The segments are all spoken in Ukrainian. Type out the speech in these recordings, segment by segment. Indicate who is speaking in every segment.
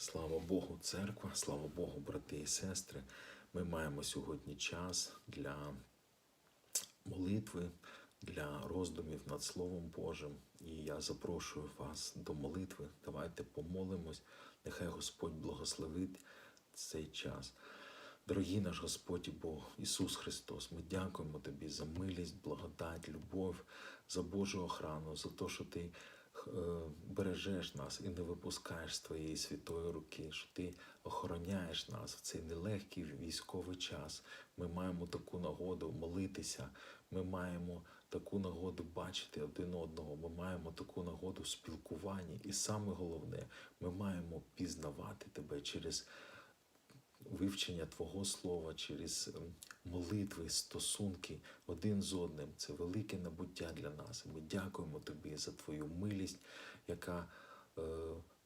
Speaker 1: Слава Богу, церква, слава Богу, брати і сестри. Ми маємо сьогодні час для молитви, для роздумів над Словом Божим. І я запрошую вас до молитви. Давайте помолимось. Нехай Господь благословить цей час. Дорогий наш Господь і Бог, Ісус Христос, ми дякуємо Тобі за милість, благодать, любов, за Божу охрану, за те, що Ти бережеш нас і не випускаєш з Твоєї святої руки, що Ти охороняєш нас в цей нелегкий військовий час. Ми маємо таку нагоду молитися, ми маємо таку нагоду бачити один одного, ми маємо таку нагоду спілкування. І саме головне, ми маємо пізнавати Тебе через вивчення Твого Слова, через ем, молитви, стосунки один з одним. Це велике набуття для нас. Ми дякуємо Тобі за Твою милість, яка е,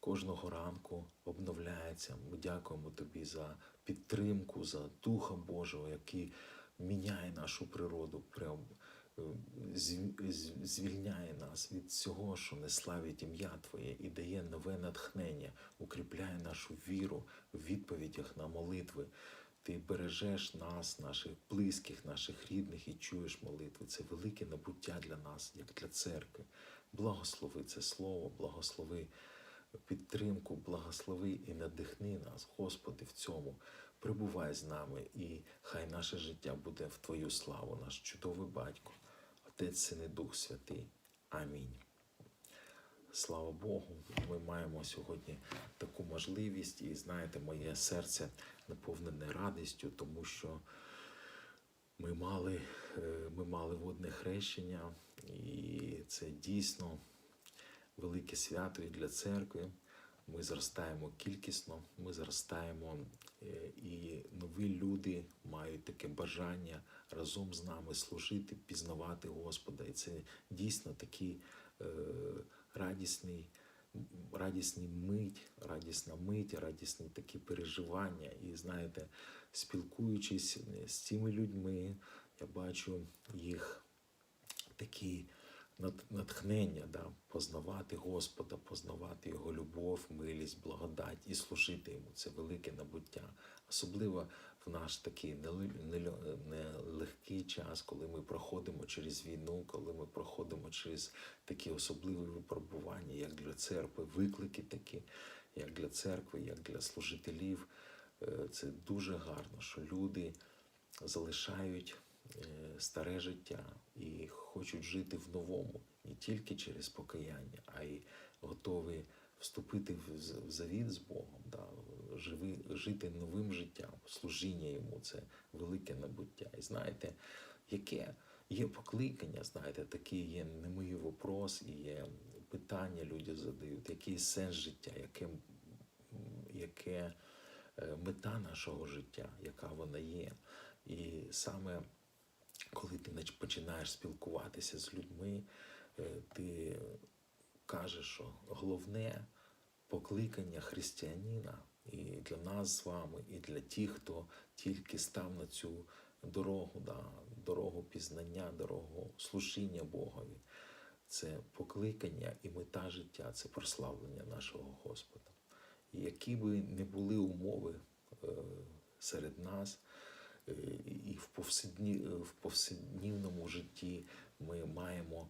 Speaker 1: кожного ранку обновляється. Ми дякуємо Тобі за підтримку, за Духа Божого, який міняє нашу природу, прям звільняє нас від всього, що не славить ім'я Твоє, і дає нове натхнення, укріпляє нашу віру в відповідях на молитви. Ти бережеш нас, наших близьких, наших рідних і чуєш молитви. Це велике набуття для нас, як для церкви. Благослови це слово, благослови підтримку, благослови і надихни нас, Господи, в цьому. Прибувай з нами, і хай наше життя буде в Твою славу, наш чудовий батько, Отець Син і Дух Святий. Амінь. Слава Богу, ми маємо сьогодні таку можливість, і знаєте, моє серце наповнене радістю, тому що ми мали, е, ми мали водне хрещення, і це дійсно велике свято і для церкви. Ми зростаємо кількісно, ми зростаємо, е, і нові люди мають таке бажання разом з нами служити, пізнавати Господа. І це дійсно такий е, радісний, радісний мить, радісна мить, радісні такі переживання. І знаєте, спілкуючись з цими людьми, я бачу їх такі нат- натхнення, да, познавати Господа, познавати Його любов, милість, благодать і служити йому. Це велике набуття. Особливо в наш такий неле- неле- нелегкий час, коли ми проходимо через війну, коли ми проходимо через такі особливі випробування, як для церкви, виклики такі, як для церкви, як для служителів. Е, Це дуже гарно, що люди залишають старе життя і хочуть жити в новому, не тільки через покаяння, а й готові вступити в завіт з Богом, да, живи, жити новим життям, служіння йому це велике набуття. І знаєте, яке є покликання, знаєте, такий є немий вопрос, і є питання люди задають, який сенс життя, яке, яке е, мета нашого життя, яка вона є. І саме коли ти починаєш спілкуватися з людьми, е, ти кажеш, що головне покликання християнина і для нас з вами, і для тих, хто тільки став на цю дорогу, да, дорогу пізнання, дорогу служіння Богові. Це покликання і мета життя, це прославлення нашого Господа. І які би не були умови е, серед нас, і в, повседні, в повседнівному житті ми маємо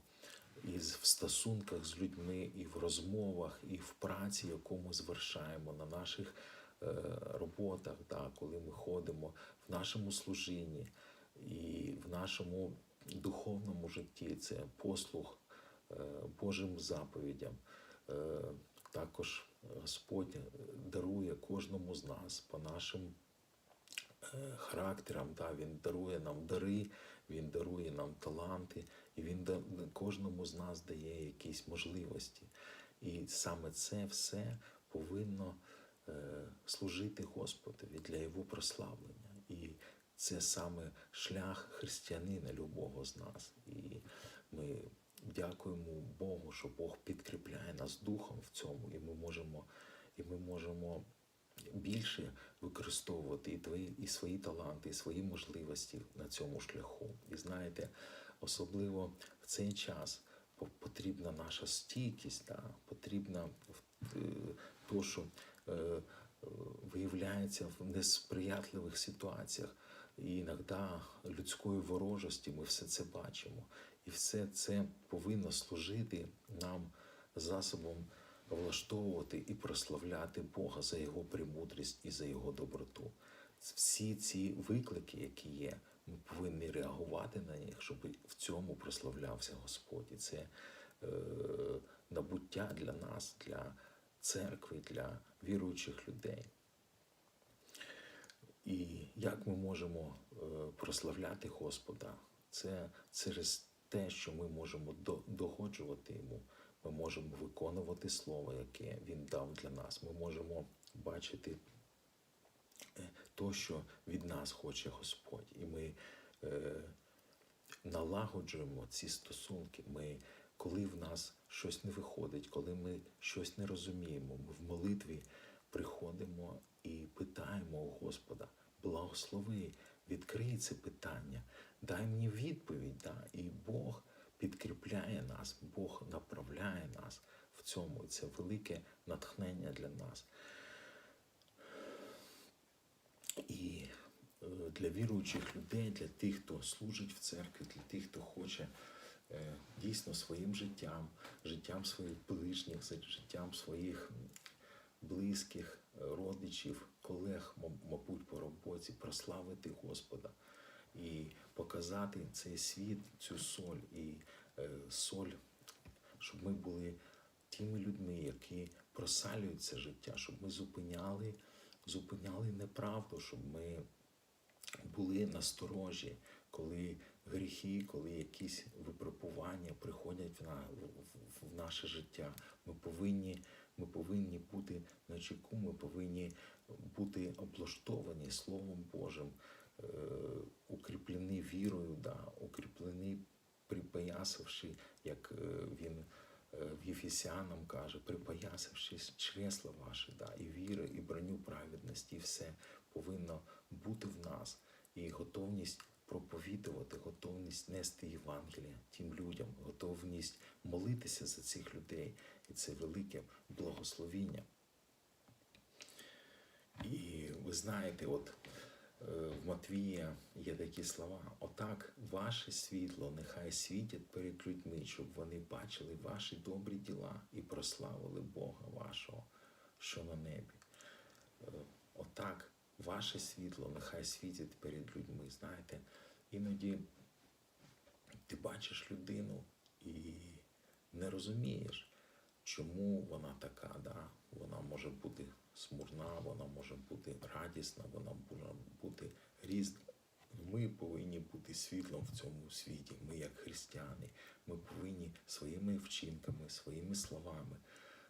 Speaker 1: і в стосунках з людьми, і в розмовах, і в праці, яку ми звершаємо на наших е, роботах, да, коли ми ходимо в нашому служінні і в нашому духовному житті, це послуг е, Божим заповідям. Е, Також Господь дарує кожному з нас по нашим е, характерам. Да, він дарує нам дари, він дарує нам таланти, і він кожному з нас дає якісь можливості. І саме це все повинно е, служити Господові для Його прославлення. І це саме шлях християнина любого з нас. І ми дякуємо Богу, що Бог підкріпляє нас духом в цьому, і ми можемо, і ми можемо більше використовувати і твої і свої таланти, і свої можливості на цьому шляху. І знаєте, особливо в цей час потрібна наша стійкість, да, потрібна е, то, що е, виявляється в несприятливих ситуаціях. І іноді людської ворожості ми все це бачимо. І все це повинно служити нам засобом влаштовувати і прославляти Бога за Його премудрість і за Його доброту. Всі ці виклики, які є, ми повинні реагувати на них, щоб в цьому прославлявся Господь. І це е, набуття для нас, для церкви, для віруючих людей. І як ми можемо е, прославляти Господа? Це через те, що ми можемо до- догоджувати йому. Ми можемо виконувати слово, яке він дав для нас. Ми можемо бачити е, то, що від нас хоче Господь. І ми е, налагоджуємо ці стосунки. Ми, коли в нас щось не виходить, коли ми щось не розуміємо, ми в молитві приходимо і питаємо у Господа, благослови, відкрий це питання, дай мені відповідь. Да? І Бог підкріпляє нас, Бог направляє нас в цьому. Це велике натхнення для нас. І е, для віруючих людей, для тих, хто служить в церкві, для тих, хто хоче е, дійсно своїм життям, життям своїх ближніх, життям своїх близьких, е, родичів, колег, мабуть, по роботі, прославити Господа і показати цей світ, цю соль і е, соль, щоб ми були тими людьми, які просалюють це життя, щоб ми зупиняли, зупиняли неправду, щоб ми були насторожі, коли гріхи, коли якісь випробування приходять в, на, в, в наше життя. Ми повинні, ми повинні бути на чеку, ми повинні бути облаштовані Словом Божим, е, укріплені вірою, да, укріплені, припоясавши, як е, він е, в Єфесянам каже, припоясавши чресла ваші, да, і віри, і броню праведності, і все повинно бути в нас. І готовність проповідувати, готовність нести Євангелія тим людям, готовність молитися за цих людей. І це велике благословіння. І ви знаєте, от в Матвія є такі слова: отак ваше світло нехай світять перед людьми, щоб вони бачили ваші добрі діла і прославили Бога вашого, що на небі. Е, Отак ваше світло нехай світить перед людьми. Знаєте, іноді ти бачиш людину і не розумієш, чому вона така. Да? Вона може бути смурна, вона може бути радісна, вона може бути різна. Ми повинні бути світлом в цьому світі. Ми, як християни, ми повинні своїми вчинками, своїми словами,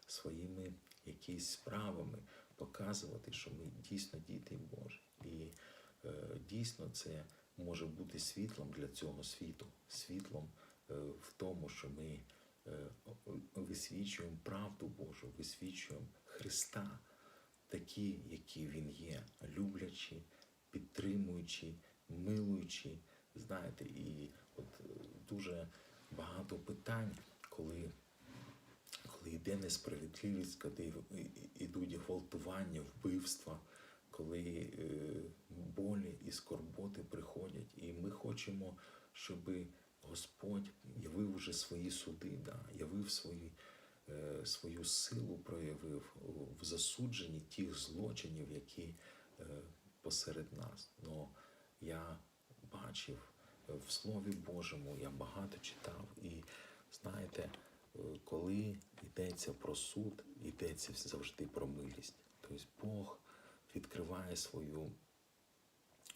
Speaker 1: своїми якісь справами показувати, що ми дійсно діти Божі. І е, дійсно це може бути світлом для цього світу, світлом е, в тому, що ми е, висвічуємо правду Божу, висвічуємо Христа, такі, які Він є, люблячі, підтримуючі, милуючі. Знаєте, і от е, дуже багато питань, коли коли йде несправедливість, коли йдуть гвалтування, вбивства, коли е, болі і скорботи приходять. І ми хочемо, щоб Господь явив вже свої суди, да, явив свої, свою силу, проявив в засудженні тих злочинів, які е, посеред нас. Но я бачив е, в Слові Божому, я багато читав, і знаєте, е, коли йдеться про суд, йдеться завжди про милість. Тобто Бог відкриває свою,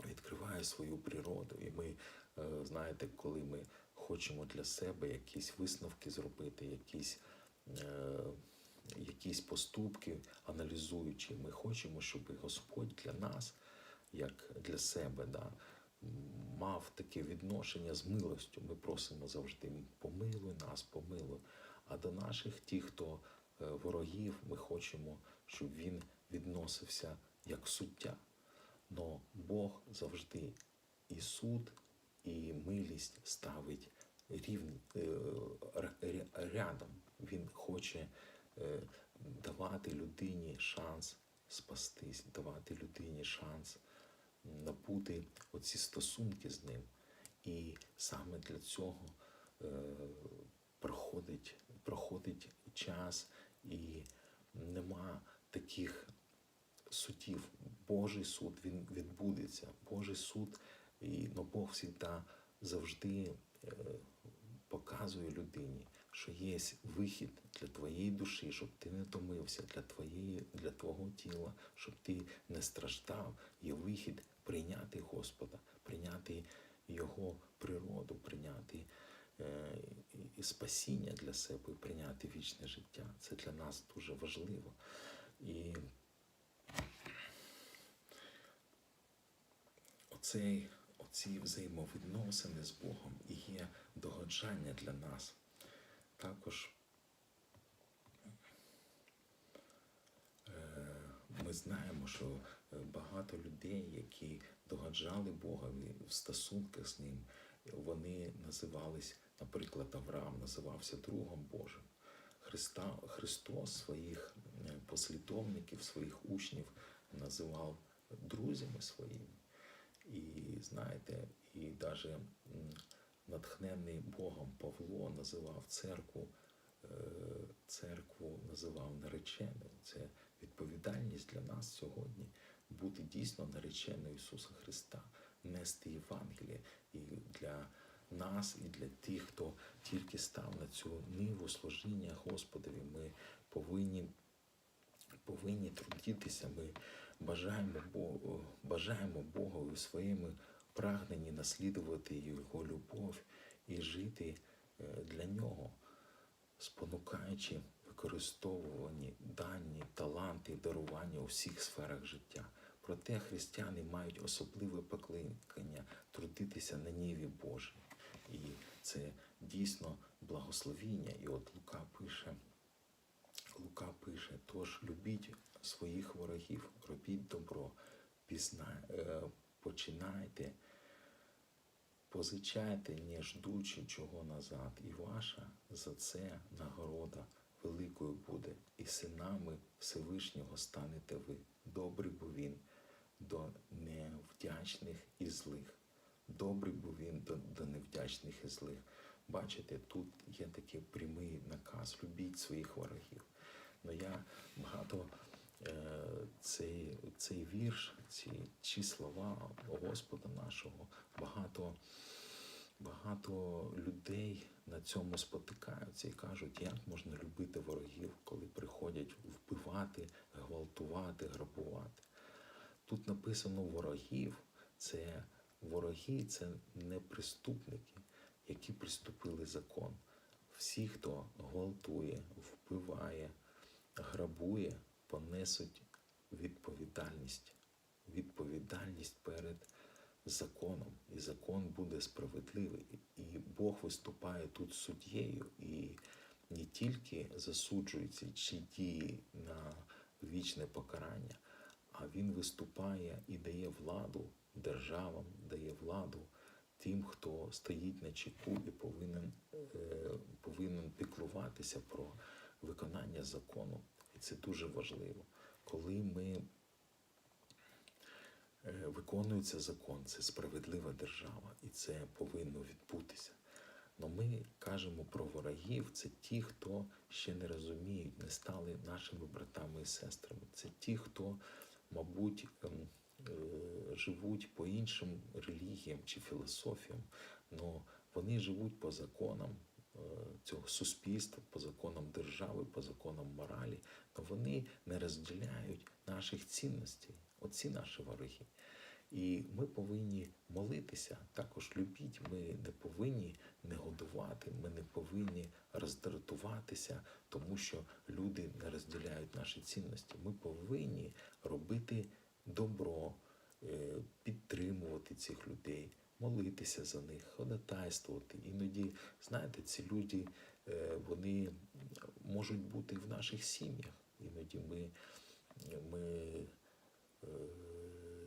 Speaker 1: відкриває свою природу. І ми, е, знаєте, коли ми хочемо для себе якісь висновки зробити, якісь, е, якісь поступки, аналізуючи, ми хочемо, щоб Господь для нас, як для себе, да, мав таке відношення з милостю. Ми просимо завжди помилуй нас, помилуй. А до наших ті, хто е, ворогів, ми хочемо, щоб він відносився як суття. Но Бог завжди і суд, і милість ставить рівні, е, рядом. Він хоче е, давати людині шанс спастись, давати людині шанс набути оці стосунки з ним. І саме для цього е, проходить, проходить час і нема таких судів. Божий суд він відбудеться. Божий суд, і но Бог завжди завжди е, показує людині, що є вихід для твоєї душі, щоб ти не томився, для твоєї, для твого тіла, щоб ти не страждав. Є вихід прийняти Господа, прийняти Його природу, прийняти е, і- спасіння для себе, прийняти вічне життя. Це для нас дуже важливо. І оцей, оці взаємовідносини з Богом і є догоджання для нас. Також е, ми знаємо, що е, багато людей, які догоджали Богові в стосунках з ним, вони називались, наприклад, Авраам називався другом Божим. Христа, Христос своїх е, послідовників, своїх учнів називав друзями своїми. І знаєте, і навіть натхнений Богом Павло називав церкву, е, церкву називав нареченою. Це відповідальність для нас сьогодні бути дійсно нареченою Ісуса Христа, нести Євангеліє і для нас, і для тих, хто тільки став на цю ниву служіння Господові, ми повинні повинні трудитися. Ми бажаємо Богу, бажаємо Богу у прагненні наслідувати Його любов і жити е, для Нього, спонукаючи використовувані дані, таланти, дарування у всіх сферах життя. Проте християни мають особливе покликання трудитися на ніві Божій. І це дійсно благословіння. І от Лука пише. Лука пише: тож любіть своїх ворогів, робіть добро, пізна... е, починайте, позичайте, не ждучи чого назад, і ваша за це нагорода великою буде, і синами Всевишнього станете ви. Добрий був він до невдячних і злих. Добрий був він до, до невдячних і злих. Бачите, тут є такий прямий наказ: любіть своїх ворогів. Ну я багато цей, цей вірш, ці, ці слова Господа нашого, багато, багато людей на цьому спотикаються і кажуть, як можна любити ворогів, коли приходять вбивати, гвалтувати, грабувати. Тут написано ворогів, це вороги, це не преступники, які приступили закон. Всі, хто гвалтує, вбиває, грабує, понесуть відповідальність. Відповідальність перед законом. І закон буде справедливий. І Бог виступає тут суддєю і не тільки засуджується чи дії на вічне покарання, а він виступає і дає владу державам, дає владу тим, хто стоїть на чеку і повинен, е, повинен піклуватися про виконання закону. І це дуже важливо. Коли ми е, виконується закон, це справедлива держава, і це повинно відбутися. Но ми кажемо про ворогів, це ті, хто ще не розуміють, не стали нашими братами і сестрами. Це ті, хто, мабуть, ем, е, живуть по іншим релігіям чи філософіям, але вони живуть по законам цього суспільства, по законам держави, по законам моралі, але вони не розділяють наших цінностей. Оці наші вороги. І ми повинні молитися, також любіть. Ми не повинні не годувати, ми не повинні роздратуватися, тому що люди не розділяють наші цінності. Ми повинні робити добро, е, підтримувати цих людей, молитися за них, ходатайствувати. Іноді, знаєте, ці люди е, вони можуть бути в наших сім'ях. Іноді ми, ми е,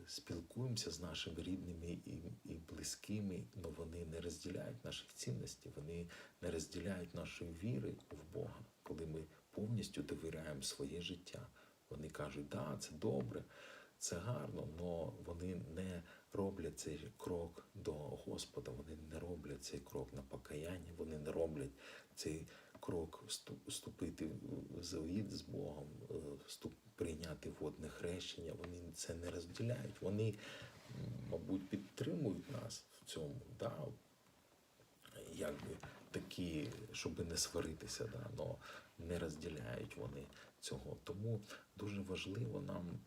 Speaker 1: спілкуємося з нашими рідними і, і близькими, але вони не розділяють наших цінностей, вони не розділяють нашої віри в Бога, коли ми повністю довіряємо своє життя Вони кажуть, да, це добре, це гарно, але вони не роблять цей крок до Господа, вони не роблять цей крок на покаяння, вони не роблять цей крок вступити в завіт з Богом, е, прийняти водне хрещення. Вони це не розділяють. Вони, мабуть, підтримують нас в цьому. Да? якби такі, щоб не сваритися, да, не розділяють вони цього. Тому дуже важливо нам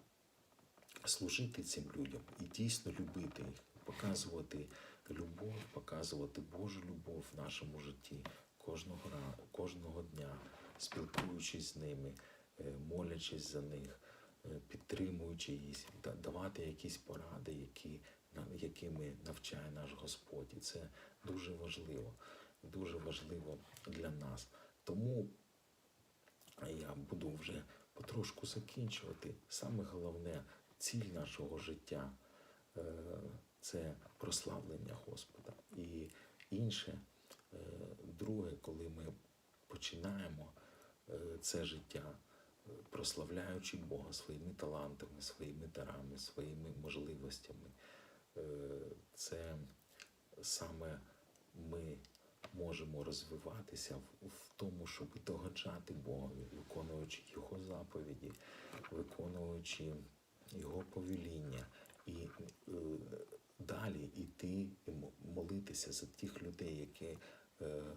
Speaker 1: служити цим людям і дійсно любити їх, показувати любов, показувати Божу любов в нашому житті кожного ра- кожного дня, спілкуючись з ними, е, молячись за них, е, підтримуючи їх, давати якісь поради, які, якими навчає наш Господь. І це дуже важливо, дуже важливо для нас. Тому я буду вже потрошку закінчувати. Саме головне ціль нашого життя е, це прославлення Господа. І інше, е, друге, коли ми починаємо е, це життя, прославляючи Бога своїми талантами, своїми дарами, своїми можливостями, це саме ми можемо розвиватися в, тому, щоб догоджати Богові, виконуючи Його заповіді, виконуючи Його повеління і е, далі йти і молитися за тих людей, які е, е,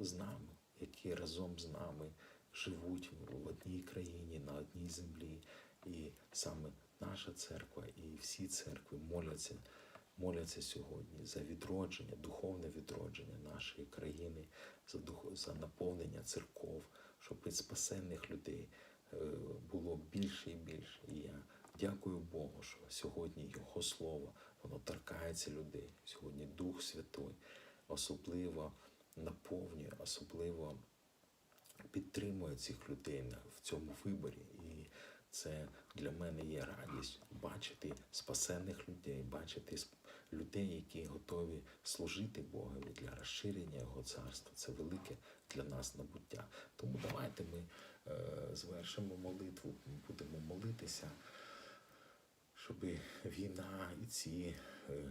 Speaker 1: з нами, які разом з нами живуть в одній країні, на одній землі. І саме наша церква і всі церкви моляться моляться сьогодні за відродження, духовне відродження нашої країни, за дух, за наповнення церков, щоб від спасенних людей було більше і більше. І я дякую Богу, що сьогодні Його слово воно торкається людей. Сьогодні Дух Святой особливо наповнює, особливо підтримує цих людей в цьому виборі. І це для мене є радість бачити спасенних людей, бачити людей, які готові служити Богові для розширення Його царства. Це велике для нас набуття. Тому давайте ми е, звершимо молитву, будемо молитися, щоб війна і ці е, е,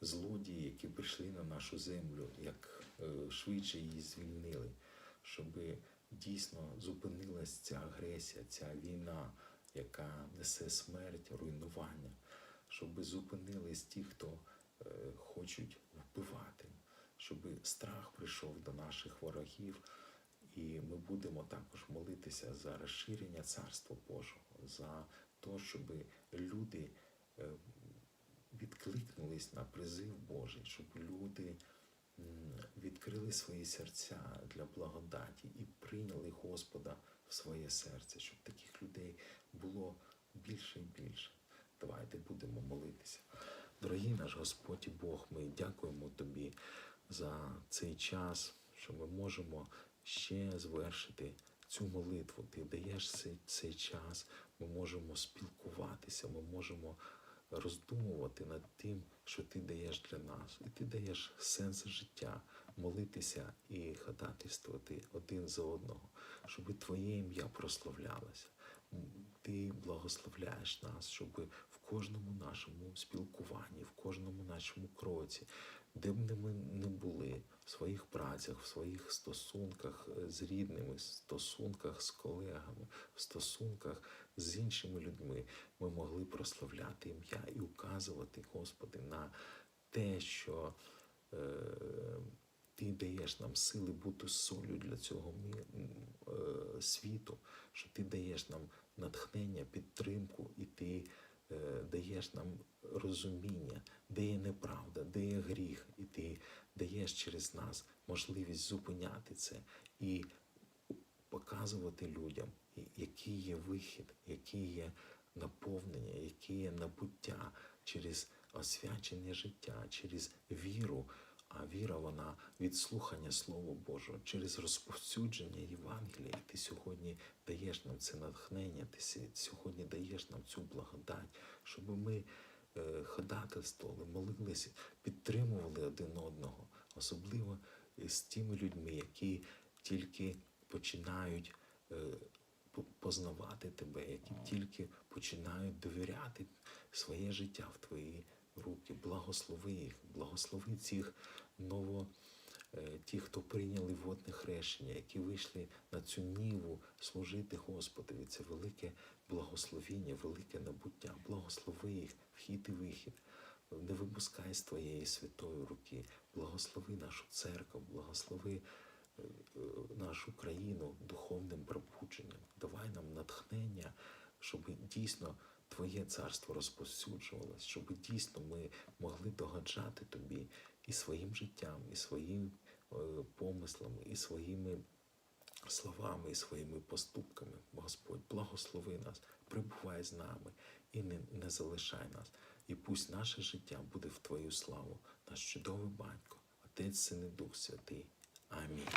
Speaker 1: злодії, які прийшли на нашу землю, як е, швидше її звільнили, щоб дійсно зупинилась ця агресія, ця війна, яка несе смерть, руйнування, щоб зупинились ті, хто е, хочуть вбивати, щоб страх прийшов до наших ворогів. І ми будемо також молитися за розширення Царства Божого, за те, щоб люди е, відкликнулись на призив Божий, щоб люди відкрили свої серця для благодаті і прийняли Господа в своє серце, щоб таких людей було більше і більше. Давайте будемо молитися. Дорогий наш Господь і Бог, ми дякуємо Тобі за цей час, що ми можемо ще звершити цю молитву. Ти даєш цей, цей час, ми можемо спілкуватися, ми можемо роздумувати над тим, що ти даєш для нас. І ти даєш сенс життя, молитися і ходатайствувати один за одного, щоб Твоє ім'я прославлялося. Ти благословляєш нас, щоб в кожному нашому спілкуванні, в кожному нашому кроці, де б ми не були, в своїх працях, в своїх стосунках е, з рідними, в стосунках з колегами, в стосунках з іншими людьми, ми могли прославляти ім'я і указувати, Господи, на те, що е, Ти даєш нам сили бути солью для цього мі- е, світу, що Ти даєш нам натхнення, підтримку, і Ти даєш нам розуміння, де є неправда, де є гріх, і Ти даєш через нас можливість зупиняти це і показувати людям, який є вихід, який є наповнення, яке є набуття через освячення життя, через віру. А віра, вона від слухання Слова Божого, через розповсюдження Євангелія. Ти сьогодні даєш нам це натхнення, ти сьогодні даєш нам цю благодать, щоб ми е, ходатайствували, молилися, підтримували один одного, особливо з тими людьми, які тільки починають е, познавати тебе, які тільки починають довіряти своє життя в твої руки. Благослови їх, благослови цих ново. е, Ті, хто прийняли водне хрещення, які вийшли на цю ніву служити Господові, це велике благословіння, велике набуття. Благослови їх, вхід і вихід. Не випускай з твоєї святої руки. Благослови нашу церкву, благослови е, нашу країну духовним пробудженням. Давай нам натхнення, щоб дійсно Твоє царство розповсюджувалось, щоб дійсно ми могли догаджати тобі і своїм життям, і своїм е, помислами, і своїми словами, і своїми поступками. Господь, благослови нас, прибувай з нами і не, не залишай нас. І пусть наше життя буде в Твою славу, наш чудовий батько, Отець, Син і Дух Святий. Амінь.